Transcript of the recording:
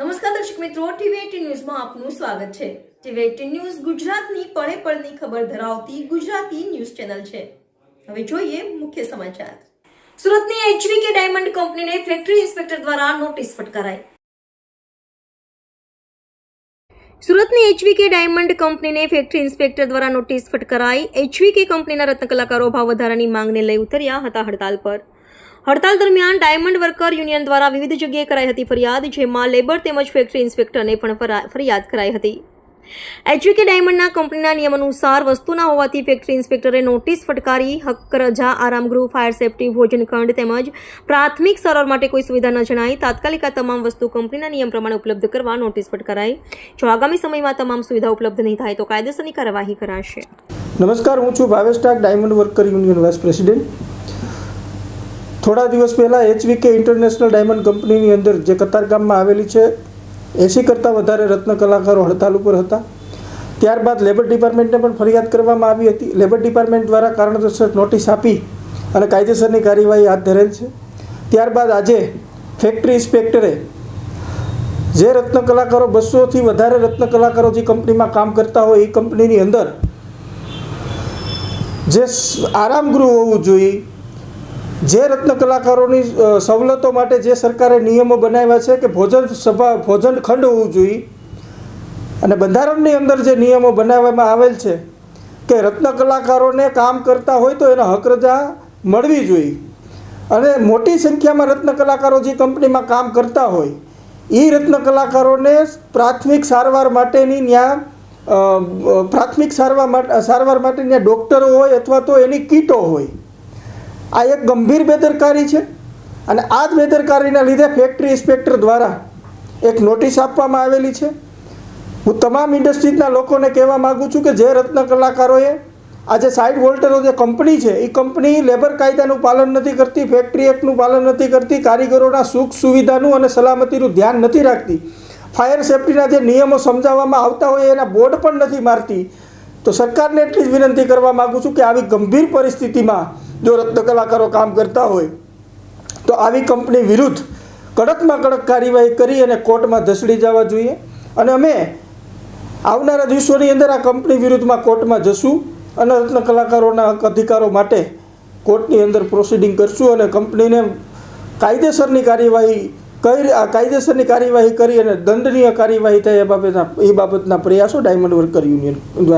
નમસ્કાર દર્શક મિત્રો, ટીવી ન્યૂઝમાં આપનું સ્વાગત છે. ટીવી ન્યૂઝ ગુજરાતની પળે પળની ખબર ધરાવતી ગુજરાતી ન્યૂઝ ચેનલ છે. હવે જોઈએ મુખ્ય સમાચાર. સુરતની એચવીકે ડાયમંડ કંપનીને ફેક્ટરી ઇન્સ્પેક્ટર દ્વારા નોટિસ ફટકારાઈ. સુરતની એચવીકે ડાયમંડ કંપનીને ફેક્ટરી ઇન્સ્પેક્ટર દ્વારા નોટિસ ફટકારાઈ. એચવીકે કંપનીના રત્નકલાકારો ભાવ વધારાની માંગને લઈ ઉતર્યા હતા હડતાલ પર. હડતાલ દરમિયાન ડાયમંડ વર્કર યુનિયન દ્વારા વિવિધ જગ્યાએ કરાઈ હતી ફરિયાદ, જેમાં લેબર તેમજ ફેક્ટરી ઇન્સ્પેક્ટરને પણ ફરિયાદ કરાઈ હતી. એચવીકે ડાયમંડના કંપનીના નિયમ અનુસાર વસ્તુના હોવાથી ફેક્ટરી ઇન્સ્પેક્ટરે નોટિસ ફટકારી હક્ક રજા આરામગૃહ ફાયર સેફટી, ભોજન ખંડ તેમજ પ્રાથમિક સારવાર માટે કોઈ સુવિધા ન જણાઈ, તાત્કાલિક આ તમામ વસ્તુ કંપનીના નિયમ પ્રમાણે ઉપલબ્ધ કરવા નોટિસ ફટકારાઈ. જો આગામી સમયમાં તમામ સુવિધા ઉપલબ્ધ નહીં થાય તો કાયદેસરની કાર્યવાહી કરાશે. નમસ્કાર, હું છું Bhavesh Tak diamond worker union vice president. થોડા દિવસ પહેલાં એચવીકે ઇન્ટરનેશનલ ડાયમંડ કંપનીની અંદર જે કતારગામમાં આવેલી છે એંસી કરતાં વધારે રત્ન કલાકારો હડતાલ ઉપર હતા. ત્યારબાદ લેબર ડિપાર્ટમેન્ટને પણ ફરિયાદ કરવામાં આવી હતી. લેબર ડિપાર્ટમેન્ટ દ્વારા કારણોસર નોટિસ આપી અને કાયદેસરની કાર્યવાહી હાથ ધરેલ છે. ત્યારબાદ આજે ફેક્ટરી ઇન્સ્પેક્ટરે જે રત્ન કલાકારો બસોથી વધારે રત્ન કલાકારો જે કંપનીમાં કામ કરતા હોય, એ કંપનીની અંદર જે આરામગૃહ હોવું જોઈએ જે રત્ન કલાકારોની સવલતો માટે જે સરકારે નિયમો બનાવ્યા છે કે ભોજન સભા, ભોજન ખંડ હોવું જોઈએ, અને બંધારણની અંદર જે નિયમો બનાવવામાં આવેલ છે કે રત્ન કલાકારોને કામ કરતા હોય તો એને હક રજા મળવી જોઈએ. અને મોટી સંખ્યામાં રત્ન કલાકારો જે કંપનીમાં કામ કરતા હોય એ રત્ન કલાકારોને પ્રાથમિક સારવાર માટેની ત્યાં પ્રાથમિક સારવાર સારવાર માટે ત્યાં ડૉક્ટરો હોય અથવા તો એની કીટો હોય આ એક ગંભીર બેદરકારી છે અને આ જ બેદરકારીના લીધે ફેક્ટરી ઇન્સ્પેક્ટર દ્વારા એક નોટિસ આપવામાં આવેલી છે. હું તમામ ઇન્ડસ્ટ્રીઝના લોકોને કહેવા માગું છું કે જે રત્ન કલાકારોએ આજે સાઇડ વોલ્ટરો જે કંપની છે એ કંપની લેબર કાયદાનું પાલન નથી કરતી ફેક્ટરી એક્ટનું પાલન નથી કરતી, કારીગરોના સુખ સુવિધાનું અને સલામતીનું ધ્યાન નથી રાખતી. ફાયર સેફટીના જે નિયમો સમજાવવામાં આવતા હોય એના બોર્ડ પણ નથી મારતી. તો સરકારને એટલી જ વિનંતી કરવા માગું છું કે આવી ગંભીર પરિસ્થિતિમાં જો રત્ન કલાકારો કામ કરતા હોય, તો આવી કંપની વિરુદ્ધ કડકમાં કડક કાર્યવાહી કરી અને કોર્ટમાં ધસડી જવા જોઈએ. અને અમે આવનારા દિવસોની અંદર આ કંપની વિરુદ્ધમાં કોર્ટમાં જશું અને રત્ન કલાકારોના હક અધિકારો માટે કોર્ટની અંદર પ્રોસિડિંગ કરશું અને કંપનીને કાયદેસરની કાર્યવાહી કઈ કાયદેસરની કાર્યવાહી કરી અને દંડનીય કાર્યવાહી થાય એ બાબતના એ બાબતના પ્રયાસો ડાયમંડ વર્કર યુનિયન દ્વારા